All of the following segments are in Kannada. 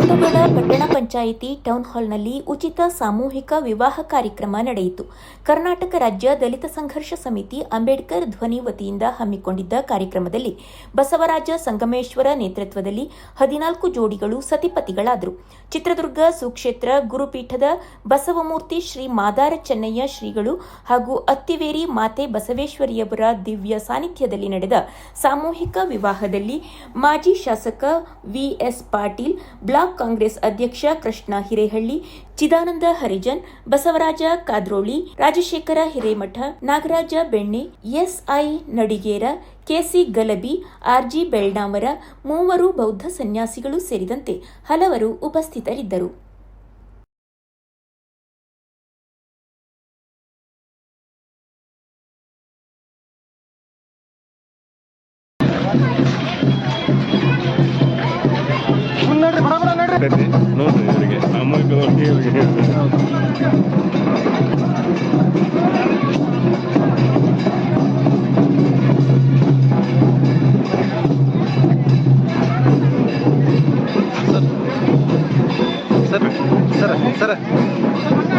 Cuando me ಪಂಚಾಯಿತಿ ಟೌನ್ ಹಾಲ್ನಲ್ಲಿ ಉಚಿತ ಸಾಮೂಹಿಕ ವಿವಾಹ ಕಾರ್ಯಕ್ರಮ ನಡೆಯಿತು. ಕರ್ನಾಟಕ ರಾಜ್ಯ ದಲಿತ ಸಂಘರ್ಷ ಸಮಿತಿ ಅಂಬೇಡ್ಕರ್ ಧ್ವನಿ ವತಿಯಿಂದ ಹಮ್ಮಿಕೊಂಡಿದ್ದ ಕಾರ್ಯಕ್ರಮದಲ್ಲಿ ಬಸವರಾಜ ಸಂಗಮೇಶ್ವರ ನೇತೃತ್ವದಲ್ಲಿ ಹದಿನಾಲ್ಕು ಜೋಡಿಗಳು ಸತಿಪತಿಗಳಾದರು. ಚಿತ್ರದುರ್ಗ ಸುಕ್ಷೇತ್ರ ಗುರುಪೀಠದ ಬಸವಮೂರ್ತಿ ಶ್ರೀ ಮಾದಾರ ಚೆನ್ನಯ್ಯ ಶ್ರೀಗಳು ಹಾಗೂ ಅತ್ತಿವೇರಿ ಮಾತೆ ಬಸವೇಶ್ವರಿಯವರ ದಿವ್ಯ ಸಾನ್ನಿಧ್ಯದಲ್ಲಿ ನಡೆದ ಸಾಮೂಹಿಕ ವಿವಾಹದಲ್ಲಿ ಮಾಜಿ ಶಾಸಕ ವಿಎಸ್ ಪಾಟೀಲ್, ಬ್ಲಾಕ್ ಕಾಂಗ್ರೆಸ್ ಅಧ್ಯಕ್ಷ Krishna Hirehalli, Chidananda Harijan, Basavaraj ಕಾದ್ರೋಳಿ, Rajashekhar Hiremath, Nagaraj Benne, S I Nadiger, K C Galabi R G Belnavar, ಮೂವರು ಬೌದ್ಧ ಸನ್ಯಾಸಿಗಳು ಸೇರಿದಂತೆ ಹಲವರು ಉಪಸ್ಥಿತರಿದ್ದರು. ¿sí? No sé, porque amo ecología. Porque... Sara, Sara, Sara.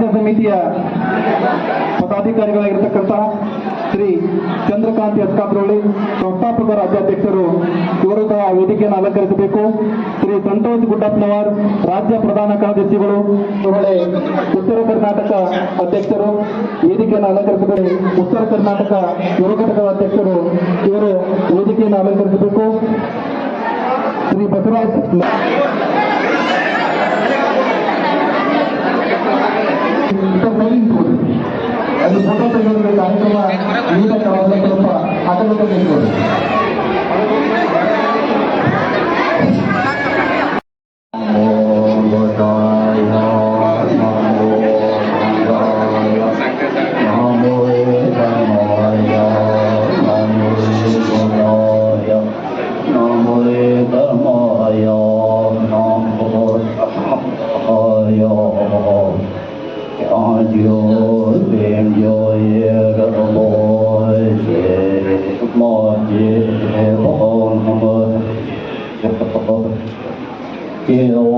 ರಾಜ್ಯ ಸಮಿತಿಯ ಪದಾಧಿಕಾರಿಗಳಾಗಿರ್ತಕ್ಕಂತಹ ಶ್ರೀ ಚಂದ್ರಕಾಂತಿ ಎಸ್ ಕಾಪ್ರೋಳಿ ಸಂಸ್ಥಾಪಕ ರಾಜ್ಯಾಧ್ಯಕ್ಷರು ಇವರು ಸಹ ವೇದಿಕೆಯನ್ನು ಅಲಂಕರಿಸಬೇಕು. ಶ್ರೀ ಸಂತೋಷ್ ಗುಡ್ಡಪ್ಪನವರ್, ರಾಜ್ಯ ಪ್ರಧಾನ ಕಾರ್ಯದರ್ಶಿಗಳು ಉತ್ತರ ಕರ್ನಾಟಕ ಅಧ್ಯಕ್ಷರು, ವೇದಿಕೆಯನ್ನು ಅಲಂಕರಿಸಬೇಕು ಉತ್ತರ ಕರ್ನಾಟಕ ಯುವ ಘಟಕದ ಅಧ್ಯಕ್ಷರು ಇವರು ವೇದಿಕೆಯನ್ನು ಅಲಂಕರಿಸಬೇಕು. ಶ್ರೀ ಬಸವರಾಜ್ ಅದು ಫೋಟೋ ತೆಗೆಯೋದ್ರ ಕಾರ್ಯಕ್ರಮ ನೀಡಕ್ಕಾಗಲ್ಲ ಸ್ವಲ್ಪ you know,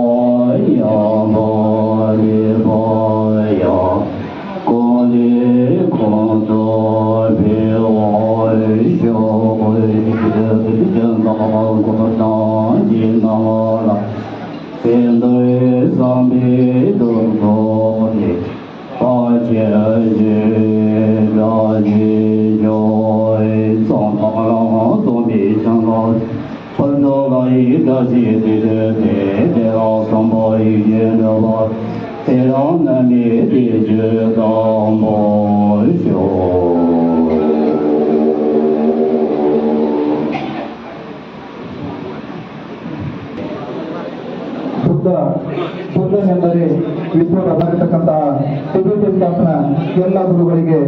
人我，在让那里的知道梦想。ಬುದ್ಧ ಬುದ್ಧನ್ ಎಂದರೆ ವಿಶ್ವದ ಬರೆತಕ್ಕಂತಹ ಟಿಬೆಟ್ ಸ್ಥಾಪನ ಎಲ್ಲ ಗುರುಗಳಿಗೆ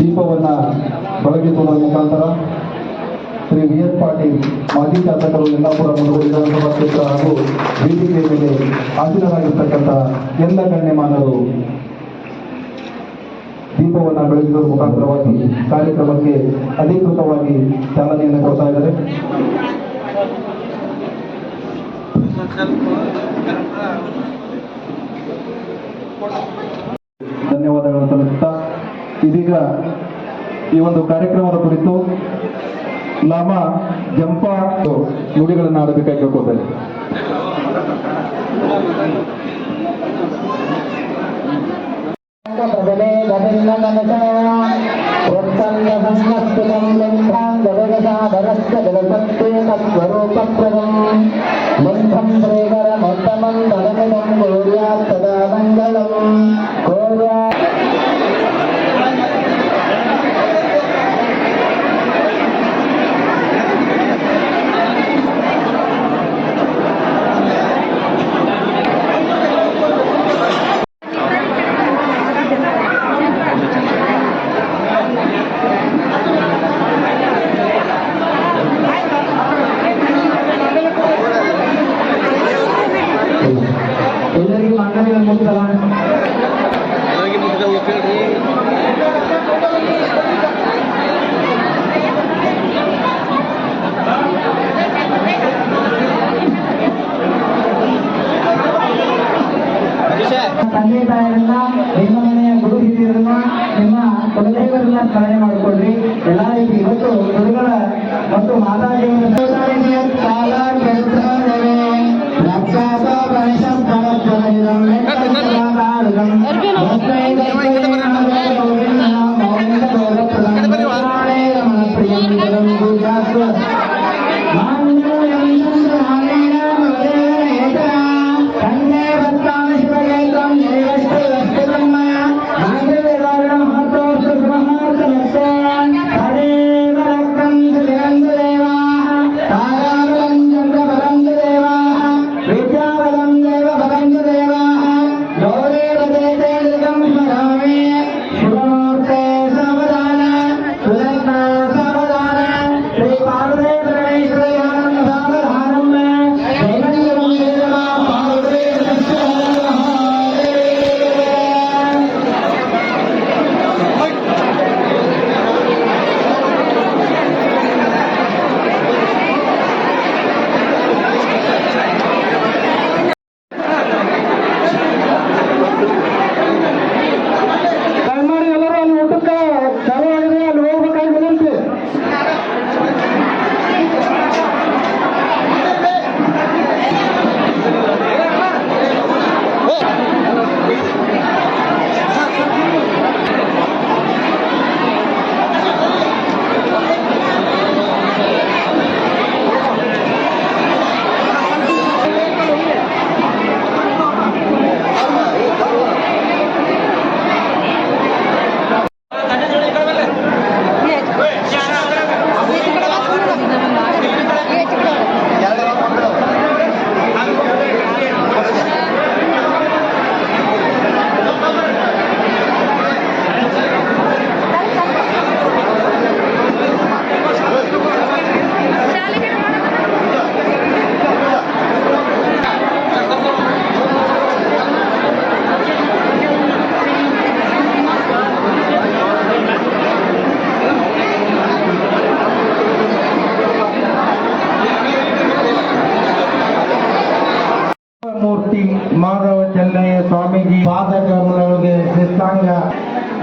ದೀಪವನ್ನ ಬೆಳಗಿಸುವುದರ ಮುಖಾಂತರ ಶ್ರೀ ವಿ ಎಸ್ ಪಾಟೀಲ್, ಮಾಜಿ ಶಾಸಕರು ಯಲ್ಲಾಪುರ ಮುಳುಗು ವಿಧಾನಸಭಾ ಕ್ಷೇತ್ರ ಹಾಗೂ ಬಿಜೆಪಿ ಮೇಲೆ ಹಾಜರಾಗಿರ್ತಕ್ಕಂಥ ಎಲ್ಲ ಗಣ್ಯಮಾನರು ದೀಪವನ್ನು ಬೆಳಗಿಸುವ ಮುಖಾಂತರವಾಗಿ ಕಾರ್ಯಕ್ರಮಕ್ಕೆ ಅಧಿಕೃತವಾಗಿ ಚಾಲನೆಯನ್ನು ಕೊಡ್ತಾ ಇದ್ದಾರೆ. ಧನ್ಯವಾದಗಳನ್ನು ಸಲ್ಲಿಸುತ್ತಾ ಇದೀಗ ಈ ಒಂದು ಕಾರ್ಯಕ್ರಮದ ಕುರಿತು ಲಾಮ ಜಂಪಾ ನುಡಿಗಳನ್ನು ಆಡಬೇಕಾಗಿ ಕೇಳ್ಕೊಳ್ತೇನೆ ಪ್ರಬಲೆ ಗದನ್ನ ಮಂಡಳಿಗಳ ಮುಕ್ತಲ್ಲ ತಂದೆ ತಾಯಿಯರನ್ನ ನಿಮ್ಮ ಮನೆಯ ಗುರು ಹಿರಿಯರನ್ನ ನಿಮ್ಮ ಕುಲದೈವರನ್ನ ಸ್ಮರಣೆ ಮಾಡಿಕೊಳ್ಳ್ರಿ ಎಲ್ಲ ರೀತಿ ಇವತ್ತು ಗುರುಗಳ ಮತ್ತು ಮಾತಾಜಿಯವರ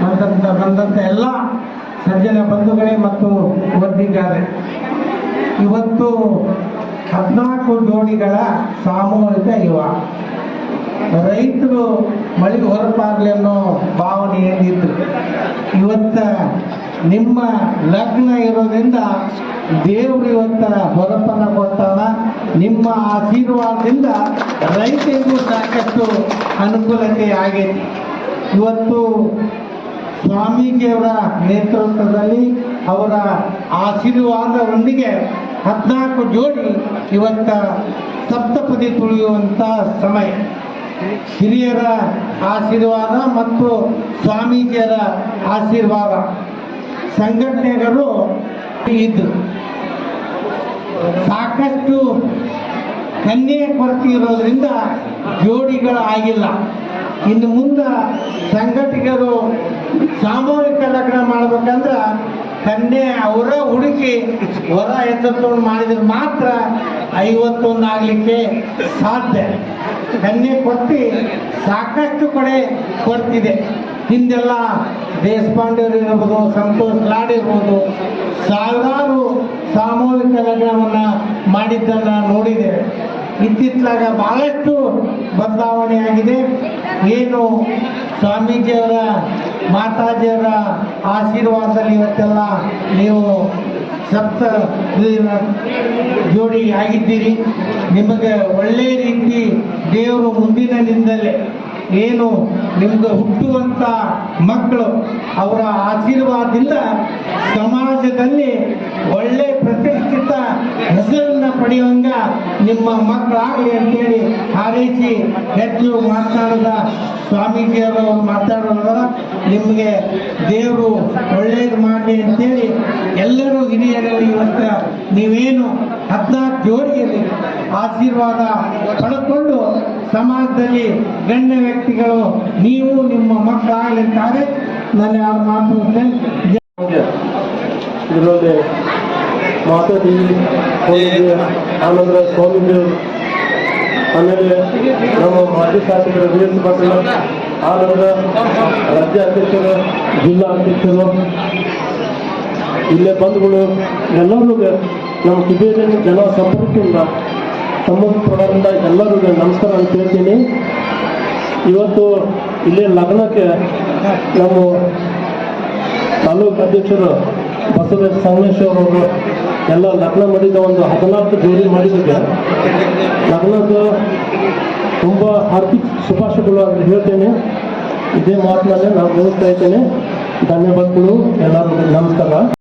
ಬಂದಂತ ಬಂದಂತ ಎಲ್ಲ ಸಜ್ಜನ ಬಂಧುಗಳೇ ಮತ್ತು ವರ್ದಿದ್ದಾರೆ ಇವತ್ತು ಹದಿನಾಲ್ಕು ಜೋಡಿಗಳ ಸಾಮೂಹಿಕ ಯುವ ರೈತರು ಮಳೆಗೆ ಹೊರಪಾಗ್ಲಿ ಅನ್ನೋ ಭಾವನೆ ಏನಿತ್ತು? ಇವತ್ತ ನಿಮ್ಮ ಲಗ್ನ ಇರೋದ್ರಿಂದ ದೇವರು ಇವತ್ತ ಹೊರಪನ್ನ ಕೊಡ್ತಾನ ನಿಮ್ಮ ಆಶೀರ್ವಾದದಿಂದ ರೈತರಿಗೂ ಸಾಕಷ್ಟು ಅನುಕೂಲತೆ ಆಗೈತಿ. ಇವತ್ತು ಸ್ವಾಮೀಜಿಯವರ ನೇತೃತ್ವದಲ್ಲಿ ಅವರ ಆಶೀರ್ವಾದದೊಂದಿಗೆ ಹದಿನಾಲ್ಕು ಜೋಡಿ ಇವತ್ತ ಸಪ್ತಪದಿ ತುಳಿಯುವಂಥ ಸಮಯ. ಹಿರಿಯರ ಆಶೀರ್ವಾದ ಮತ್ತು ಸ್ವಾಮೀಜಿಯರ ಆಶೀರ್ವಾದ. ಸಂಘಟನೆಗಳು ಇದ್ರು ಸಾಕಷ್ಟು ಕನ್ಯೆ ಕೊರತೆ ಇರೋದ್ರಿಂದ ಜೋಡಿಗಳು ಆಗಿಲ್ಲ ಇನ್ನು ಮುಂದೆ ಸಂಘಟಕರು ಸಾಮೂಹಿಕ ಲಗ್ನ ಮಾಡ್ಬೇಕಂದ್ರ ಕನ್ಯೆ ಅವರ ಹುಡುಕಿ ಹೊರ ಎತ್ತಕೊಂಡು ಮಾಡಿದ್ರೆ ಮಾತ್ರ ಐವತ್ತೊಂದು ಆಗ್ಲಿಕ್ಕೆ ಸಾಧ್ಯ. ಕನ್ಯೆ ಕೊಟ್ಟು ಸಾಕಷ್ಟು ಕಡೆ ಕೊಡ್ತಿದೆ. ಹಿಂದೆಲ್ಲ ದೇಶಪಾಂಡೆಯವರು ಇರ್ಬೋದು, ಸಂತೋಷ್ ಲಾಡ್ ಇರ್ಬೋದು ಸಾವಿರಾರು ಸಾಮೂಹಿಕ ಲಗ್ನವನ್ನ ಮಾಡಿದ್ದನ್ನ ನೋಡಿದೆ. ಇತ್ತಿತ್ತಲಾಗ ಬಹಳಷ್ಟು ಬದಲಾವಣೆ ಆಗಿದೆ. ಏನು ಸ್ವಾಮೀಜಿಯವರ ಮಾತಾಜಿಯವರ ಆಶೀರ್ವಾದದಲ್ಲಿ ಇವತ್ತೆಲ್ಲ ನೀವು ಸಪ್ತ ಜೋಡಿ ಆಗಿದ್ದೀರಿ. ನಿಮಗೆ ಒಳ್ಳೆಯ ರೀತಿ ದೇವರು ಮುಂದಿನದಿಂದಲೇ ಏನು ನಿಮ್ದು ಹುಟ್ಟುವಂತ ಮಕ್ಕಳು ಅವರ ಆಶೀರ್ವಾದದಿಂದ ಸಮಾಜದಲ್ಲಿ ಒಳ್ಳೆ ಪ್ರತಿಷ್ಠಿತ ಹೆಸರನ್ನ ಪಡೆಯುವಂಗ ನಿಮ್ಮ ಮಕ್ಕಳಾಗಲಿ ಅಂತೇಳಿ ಹಾರೈಸಿ ಹೆಚ್ಚು ಮಾತನಾಡದ ಸ್ವಾಮೀಜಿಯವರು ಮಾತಾಡೋದ ನಿಮಗೆ ದೇವರು ಒಳ್ಳೇದು ಮಾಡಲಿ ಅಂತೇಳಿ ಎಲ್ಲರೂ ಹಿರಿಯರಲ್ಲಿ ಇವತ್ತು ನೀವೇನು ಹದಿನಾಲ್ಕು ಜೋಡಿಯಲ್ಲಿ ಆಶೀರ್ವಾದ ಪಡೆದುಕೊಂಡು ಸಮಾಜದಲ್ಲಿ ಗಣ್ಯ ವ್ಯಕ್ತಿಗಳು, ನೀವು ನಿಮ್ಮ ಮಕ್ಕಳಾಗಲಿದ್ದಾರೆ ನನ್ನ ಯಾರು ಮಾತು ಇದರಲ್ಲಿ ಮಾತಾಡಿ ಹೋಗಿದ್ವಿ ಸ್ವಾಮಿಗಳು ಆಮೇಲೆ ನಮ್ಮ ಮಾಜಿ ಶಾಸಕರ ವಿ ಎಸ್ ಪಾಟೀಲ್ ರಾಜ್ಯ ಅಧ್ಯಕ್ಷರು, ಜಿಲ್ಲಾ ಅಧ್ಯಕ್ಷರು, ಇಲ್ಲೇ ಬಂಧುಗಳು ಎಲ್ಲರೂ ನಮ್ಮ ಕಿಬೇರಿನ ಜನ ಸಂಪರ್ಕದಿಂದ, ಸಂಬಂಧಪಡೋದ್ರಿಂದ ಎಲ್ಲರಿಗೂ ನಮಸ್ಕಾರ ಅಂತ ಹೇಳ್ತೀನಿ. ಇವತ್ತು ಇಲ್ಲಿ ಲಗ್ನಕ್ಕೆ ನಮ್ಮ ತಾಲೂಕು ಅಧ್ಯಕ್ಷರು ಬಸವೇಶ್ ಸಂಗಮೇಶ್ವರ್ ಅವರು ಎಲ್ಲ ಲಗ್ನ ಮಾಡಿದ ಒಂದು ಹದಿನಾಲ್ಕು ಜೋಡಿ ಮಾಡಿದ್ದಕ್ಕೆ ಲಗ್ನದ ತುಂಬ ಹಾರ್ದಿಕ ಶುಭಾಶಯಗಳು ಅಂತ ಹೇಳ್ತೇನೆ. ಇದೇ ಮಾತಿನಲ್ಲಿ ನಾನು ಮುಗಿಸ್ತಾ ಇದ್ದೇನೆ. ಧನ್ಯವಾದಗಳು. ಎಲ್ಲರಿಗೂ ನಮಸ್ಕಾರ.